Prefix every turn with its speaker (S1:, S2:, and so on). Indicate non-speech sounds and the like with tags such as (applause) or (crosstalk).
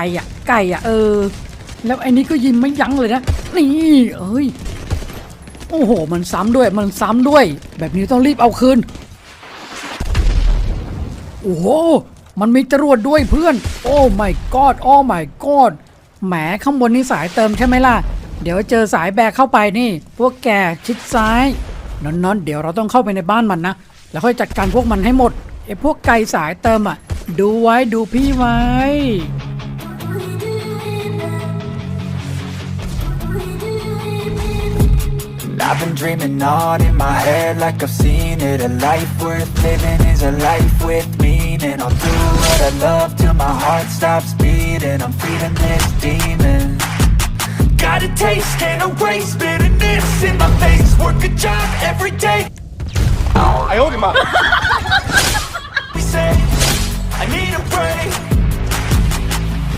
S1: ก่อะไก่อะเออ แล้วไอ้นี้ก็ยิงไม่ยั้งเลยนะนี่เอ้ยโอ้โห มันซ้ำด้วยมันซ้ำด้วย แบบนี้ต้องรีบเอาคืนโอ้โหมันมีจรวดด้วยเพื่อน โอ้ my god โอ้ my god แหมข้างบนนี่สายเติมใช่ไหมล่ะ เดี๋ยวเจอสายแบกเข้าไปนี่ พวกแกชิดซ้ายนอนๆเดี๋ยวเราต้องเข้าไปในบ้านมันนะ แล้วค่อยจัดการพวกมันให้หมดไอ้พวกไก่สายเติมอะ ดูไว้ดูพี่ไว้
S2: I've been dreaming on in my head like I've seen it. A life worth living is a life with meaning. I'll do what I love till my heart stops beating. I'm feeding this demon. Got a taste, can't erase bitterness in my face. Work a job every day.
S3: I owed him up. (laughs)